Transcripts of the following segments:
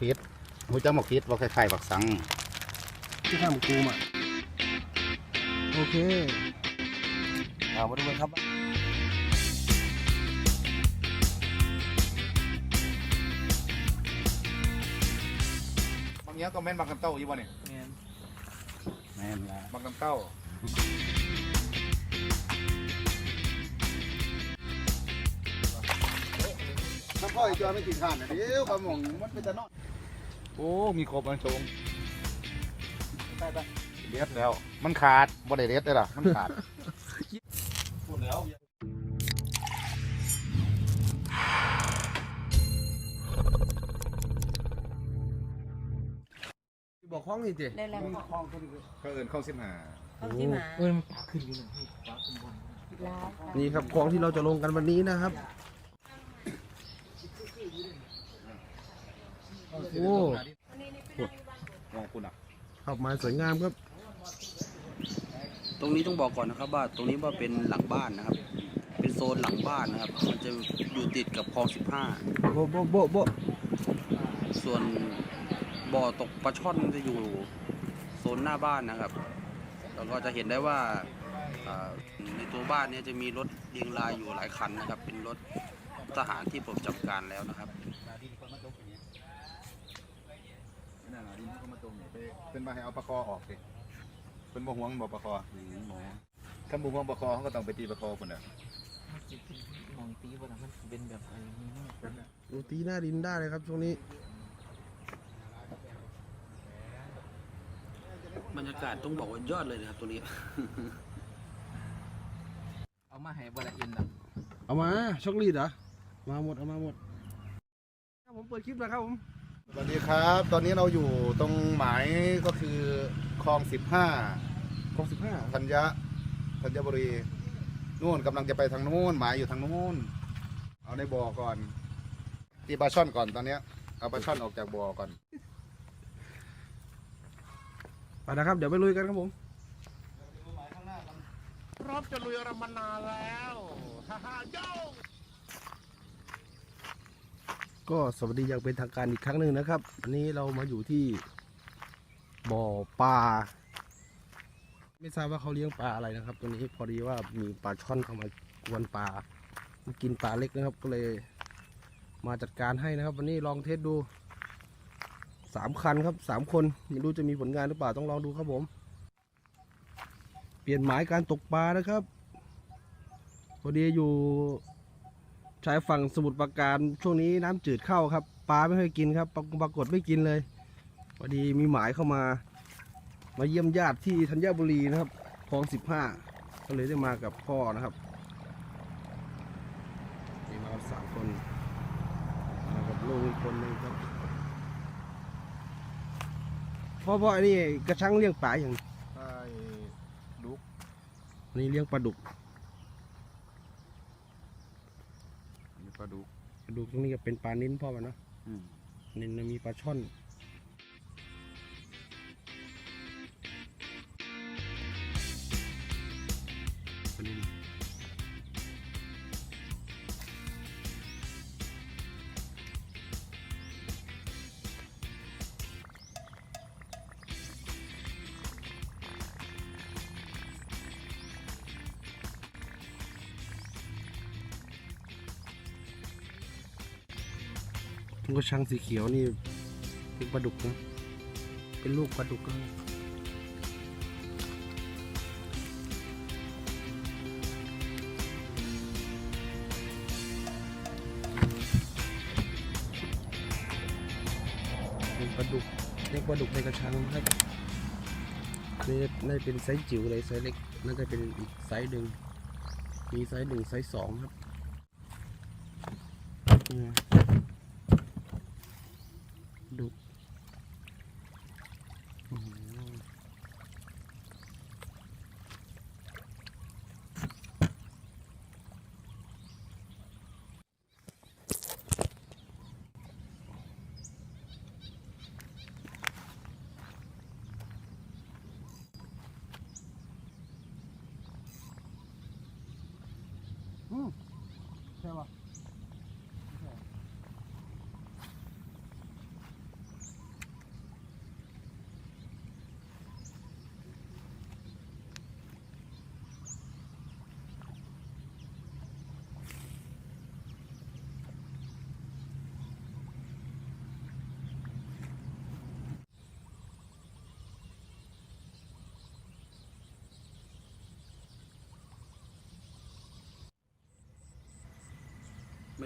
พิษหูจักหมกพิษว่าคล้ายๆบักสังที่ข้ามกูมาโอเคเอามาดูกันครับบางอย่างก็แม่นบางกันเต้าอยู่บ่เนี่ยแม่นแม่นละบางกันเต้าน้ำพ่อไอ้จอยไม่กินข้าวนะเดี๋ยวปลาหม่องมันเป็นตะนอน โอ้ มีครบมันชงไปไปเด็ดแล้ว มันขาดบ่ได้เด็ดเลยล่ะมันขาดพูดแล้วบอกคล้องนี่เจเร็วมึงคล้องเขาดิเขาเอินเข้าสิบห้าๆต้องที่หมาเออมันปากขึ้นอยู่เลยพี่ปากขึ้นบนลานี่ครับของที่เราจะลงกันวันนี้นะครับ โอ้มองคุณอะขับมาสวยงามครับ ตรงนี้ต้องบอกก่อนนะครับว่าตรงนี้ว่าเป็นหลังบ้านนะครับ เป็นโซนหลังบ้านนะครับ มันจะอยู่ติดกับคลองโบโบโบโบ15ส่วนบ่อตกปลาช่อนจะอยู่โซนหน้าบ้านนะครับ แล้วก็จะเห็นได้ว่าในตัวบ้านเนี้จะมีรถเรียงรายอยู่หลายคันนะครับ เป็นรถทหารที่ผมจำการแล้วนะครับ นั่นน่ะดินเขามาตรงนี่ไปเป็นมาให้เอาปลาคอออกสิเป็นบ่ห่วงบ่ปลาคอหมอถ้าบ่ห่วงปลาคอเขาก็ต้องไปตีปลาคอคนน่ะมันจะเป็นมองตีบนมันเป็นแบบอะไรนี้มากดูตีหน้าดินได้เลยครับช่วงนี้ บรรยากาศต้องบอกว่ายอดเลยนะครับตัวนี้ เอามาให้บละเอ็นะเอามาช็อกโกแลตเหรอมาหมดเอามาหมดผมเปิดคลิปแล้วครับผม สวัสดีครับ ตอนนี้เราอยู่ตรงหมายก็คือคลองสิบห้ากองสิบห้าธัญญะธัญบุรีนู่นกำลังจะไปทางนู้นหมายอยู่ทางนู้น เอาในบ่อก่อนตีปลาช่อนก่อนตอนเนี้ยเอาปลาช่อนออกจากบ่อก่อนไปนะครับ เดี๋ยวไปลุยกันครับผมพร้อมจะลุยรมานานแล้วฮ่าฮ่าโย ก็สวัสดีอย่างเป็นทางการอีกครั้งหนึ่งนะครับอันนี้เรามาอยู่ที่บ่อปลาไม่ทราบว่าเขาเลี้ยงปลาอะไรนะครับ ตัวนี้พอดีว่ามีปลาช่อนเข้ามากวนปลามากินปลาเล็กนะครับ ก็เลยมาจัดการให้นะครับ วันนี้ลองเทสดูสามคันครับสามคนไม่รู้จะมีผลงานหรือเปล่าต้องลองดูครับผม เปลี่ยนหมายการตกปลานะครับพอดีอยู่ ชายฝั่งสมุทรปราการช่วงนี้น้ำจืดเข้าครับปลาไม่ค่อยกินครับปรากปรากฏไม่กินเลยพอดีมีหมายเข้ามา มาเยี่ยมญาติที่ธัญบุรีนะครับคลองสิบห้าก็เลยได้มากับพ่อนะครับนี่มากันสามคนมากับลูกอีกคนหนึงครับพ่อพ่ออันนี้กระชังเลี้ยงปลาอย่างใช่ดุกอันนี้เลี้ยงปลาดุก ปลาดุกปลาดุกตรงนี้ก็เป็นปลานิ้นพ่อมันเนาะอืม นิ้นน่ะมีปลาช่อน ทุกกระชังสีเขียวนี่เป็นปลาดุกนะ เป็นลูกปลาดุกนะเป็นปลาดุกเรียกปลาดุกในกระชังครับนี่น่าเป็นไซส์จิ๋วเลยไซส์เล็กน่าจะเป็นอีกไซส์หนึ่งมีไซส์หนึ่งไซส์สองครับนี่ไง ดุอื้อหืออืมใช่ป่ะ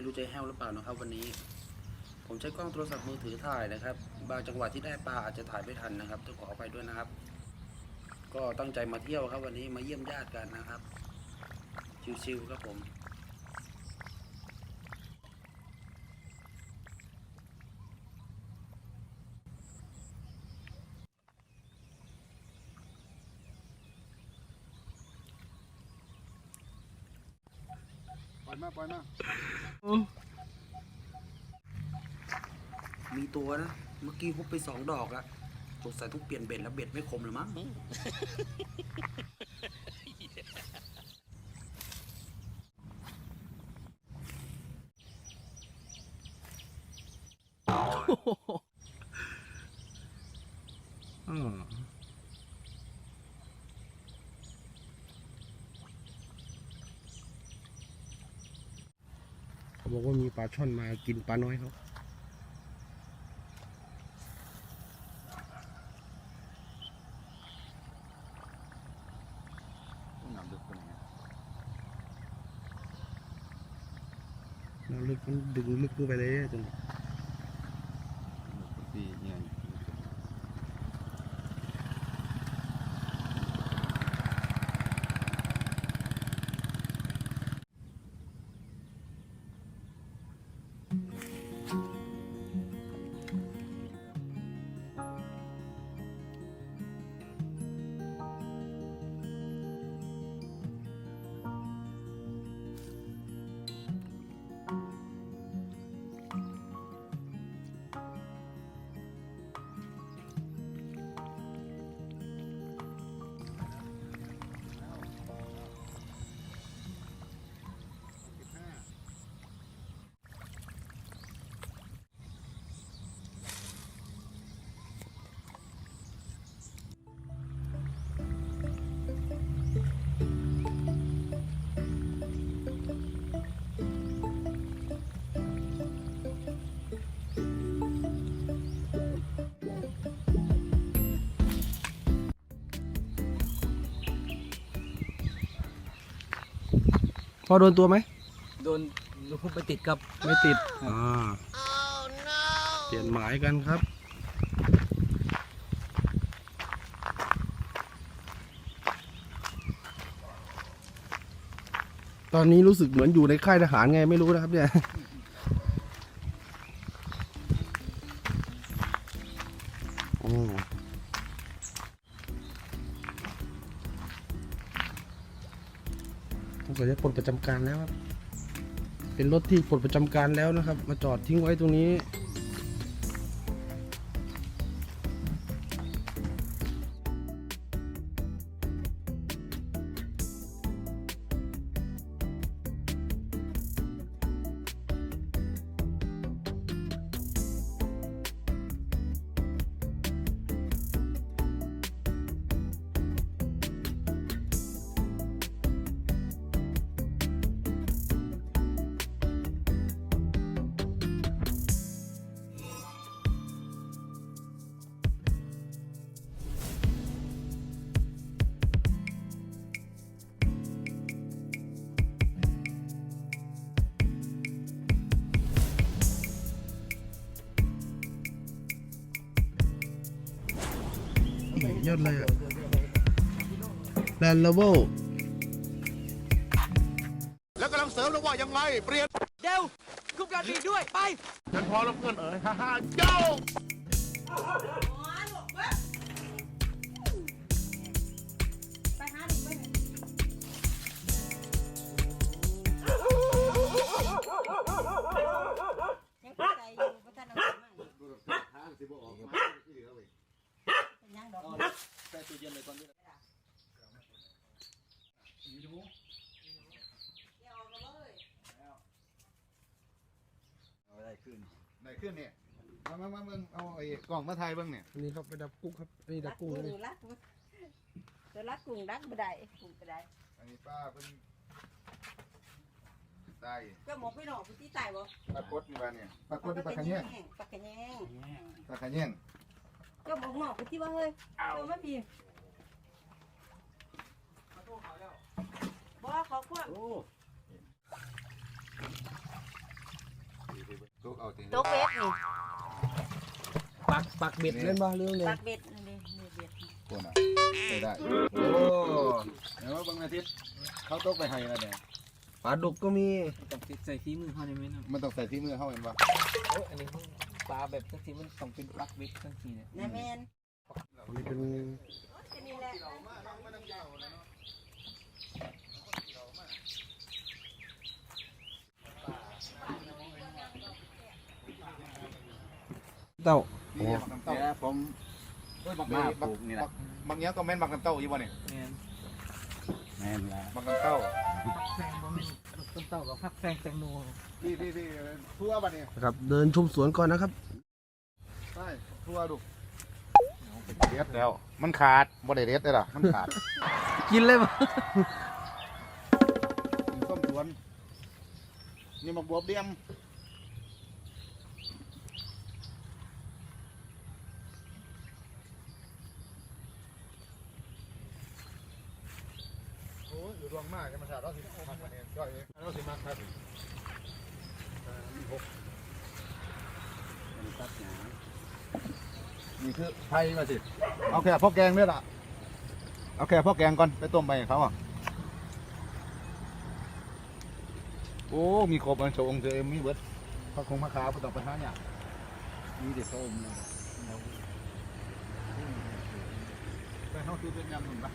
ไม่รู้จะแห้วหรือเปล่านะครับ วันนี้ ผมใช้กล้องโทรศัพท์มือถือถ่ายนะครับ บางจังหวะที่ได้ปลาอาจจะถ่ายไม่ทันนะครับต้องขออภัยด้วยนะครับ ก็ตั้งใจมาเที่ยวครับ วันนี้มาเยี่ยมญาติกันนะครับ ชิวๆครับผมปล่อยมาปล่อยมา มีตัวนะ เมื่อกี้ฮุบไปสองดอกแล้วสงสัยต้องเปลี่ยนเบ็ดแล้วเบ็ดไม่คมเลยมั้งอืมเขาบอกว่ามีป ลาช่อนมากินปลาน้อยเขาต้องนำลึกคนนี้น้ำลึกมันดึงลึกลงไปเลยจน อโดนตัวไหมโดนลูกไปติดกับไม่ติดอ่าเปลี่ยนหมายกันครับ ตอนนี้รู้สึกเหมือนอยู่ในค่ายทหารไงไม่รู้นะครับเนี่ย สงสัยจะปลดประจำการแล้วครับเป็นรถที่ปลดประจำการแล้วนะครับ มาจอดทิ้งไว้ตรงนี้ ยอดเลยอะแลนด์เลเวลแล้วกำลังเสริมแล้วว่ายังไง เปลี่ยนเดี๋ยวคุมการบินด้วยไป ฉันพอแล้วเพื่อนเอ๋ยฮ่าฮ่าโย่ไขึ้นเนี่ยมามามาเบิ่งเอาไอ้กล่องมาถ่ายเบิ่งเนี่ยอันนี้ครับไปดับกุ้งครับอันนี้ดัรับกกุ้กุ้งงเลยรักตัวรักกุ้งรักบ่ได้กุ้งบ่ได้อันนี้ป้าเพิ่นได้ก็หมกไปหนอกไปที่ตายบ่ปลากดนี่ว่าเนี่ยปลากดนี่ปลาขะแยงปลาขะแยงปลาขะแยงก็หมกหนอกไปที่ว่าเฮ้ยตัวไม่มีบ่ขอควบ กเอาทีตกเบ็ดนี่ปักปักเบ็ดเล่นบ่เรื่องเลยตักเบ็ดนี่ดินี่เบ็ดคนอะได้ได้ โอ้เดี๋ยวว่าบางอาทิตย์เขาตกไปให้แล้วเนี่ยปลาดุกก็มีต้องใส่ฝีมือเขาได้ไหมเนาะมันต้องใส่ที่มือเขาเห็นปะโอ้ยอันนี้เขาปลาแบบทั้งทีมันต้องเป็นปลักเบ็ดทั้งทีเนี่ยนะแม่นอันนี้เป็น นี่แหละ เต้านี่บักน้ำเต้าผมเฮ้ยบักมาปลูกนี่แหละบางอย่างก็แม่นบักน้ำเต้าอยู่บ่เนี่ยแม่นแม่นละบักน้ำเต้าแฟงบ่แม่ต้นเต่ากับพักแฟงแตงโมพี่พี่พี่ทั่วบ่เนี่ยนะครับ เดินชมสวนก่อนนะครับ ใช่ทั่วดูเด็ดแล้ว มันขาดบ่ได้เด็ดได้หรอมันขาดกินเลยมั้มีส้มสวนนี่มักบวบเดียมโอ้ยอยู่ดวงมากกันมาสาเราสิ มักมาเนี่ยย่อยเราสิมักครับนี่คือไทยมาสิ เอาแค่พ่อแกงเนี่ยล่ะ เอาแค่พ่อแกงก่อน ไปต้มไปเขาอะ โอ้ มีครบอันโชงเจอมีเบิร์ดพระคงพระขาวผู้ต้องประทาเนี่ยมีแต่ส้มไปเข้าคือเป็นยำหนุนปะ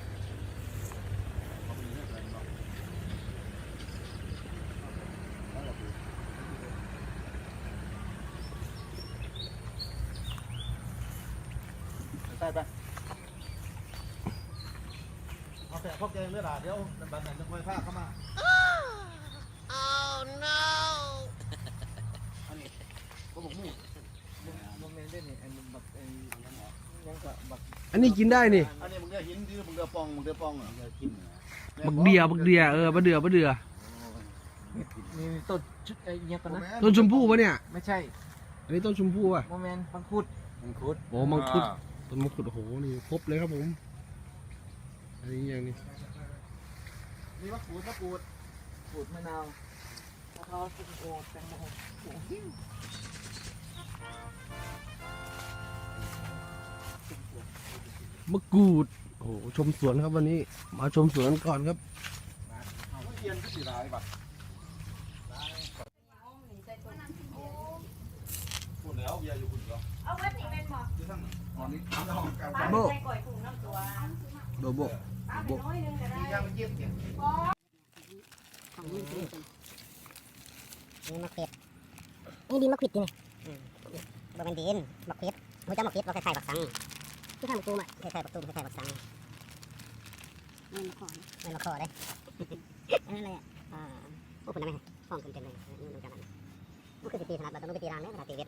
เอาไปเรื่อยๆเนาะใส่ ไปเอาแต่พ่อแกงเนื้อหลาเดี๋ยวบันไหนจะค่อยพาเข้ามาอันนี้ก็บอกมู่บ่แม่นได้นี่อันนี้บักไอ้ยังก็บักอันนี้กินได้นี่อันนี้มึงเดือหินดื้อมึงเดือปองมึงเดือปองเหรอเดือกินบักเดียบักเดียเออบักเดือบักเดือนี่ต้นชุดไอ้ยังก็นะต้นชมพู่ปะเนี่ยไม่ใช่อันนี้ต้นชมพู่อะบ่แม่นปังคุดมังคุดโอ้มังคุด ต้นมังคุดโอ้โหนี่ครบเลยครับผม อันนี้อย่างนี้นี่มะกรูดมะกรูดขูดมะนาวมะพร้าวส้มโอแตงโมโอ้โหมะกรูดโอ้โหชมสวนครับวันนี้ มาชมสวนก่อนครับเอาเทียนก็สีลายบัดพูดแล้วเบียร์อยู่คุณเหรอเอาเบ็ดนี่แม่นบ่อยู่ทั้ง ตอนนี้น้ำทองกันปลาใส่ก่อยกุ้งน้ำตัวโดโบปลาไปน้อยหนึงก็ได้มียางมันเย็บเย็บนี่มะเขือนี่ดินมะขวิดนี่บ่เป็นดินมะขวิดหัวเจ้ามะขวิดเราคล้ายๆบักสังคือข้าวบักตูมอะคล้ายๆบักตูมคล้ายๆบักสังนี่มะขอนี่มะขอได้นั่นอะไรอะอ่าโอ้คุณนั่นไหมห้องคุณเต็มเลยนี่มันจะมันมันคือสิตีถนัดเราต้องไปตีรางเนี่ยถนัดตีเวท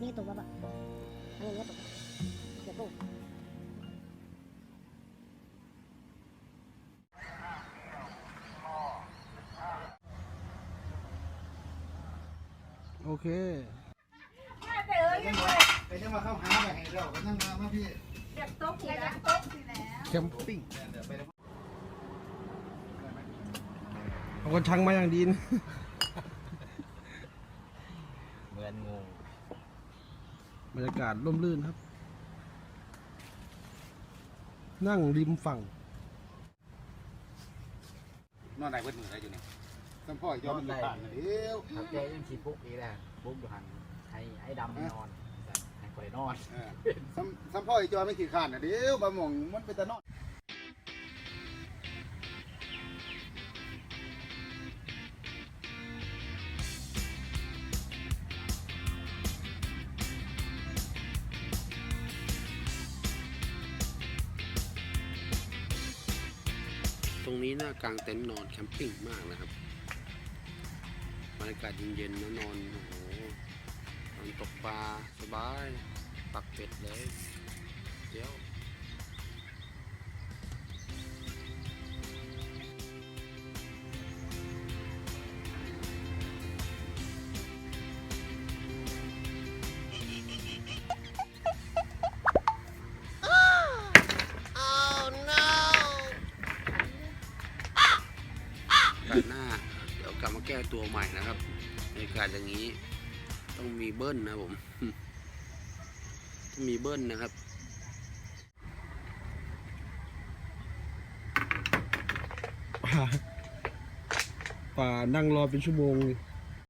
นี่ตุกบ่บ่อันนี้เนื้อตุกเดี๋ยวตุกโอเคแต่เอ้ยไปเดี๋ยวมาเข้าหาไปให้เราก็นั่งมามาพี่เก็บโต๊ะนี่นะโต๊ะนี่แหละแคมปิ้งเดี๋ยวไปเดี๋ยวเอาคนช่างมาอย่างดีนะเหมือนงู บรรยากาศร่มรื่นครับ นั่งริมฝั่ง นอนไหนเบิดมืออะไรอยู่นี่สัมพ่อยอมมันผ่านเดี๋ยวถ้าแกยังสิปุ๊กอีกแล้วปุ๊กอยู่หันให้ไอ้ดำนอนให้ข่อยนอน เออสัมสัมพ่อยจอยไม่ขี้ขานนะเดี๋ยวบะหม่องมันเป็นตะนอน ตรงนี้น่ากางเต็นท์นอนแคมปิ้งมากนะครับบรรยากาศเย็นๆนะนอนโอ้โหนอนตกปลาสบายปักเป็ดเลยเดี๋ยว อย่างนี้ ต้องมีเบิ้ลนะผมต้องมีเบิ้ลนะครับป่าป่านั่งรอเป็นชั่วโมงเลย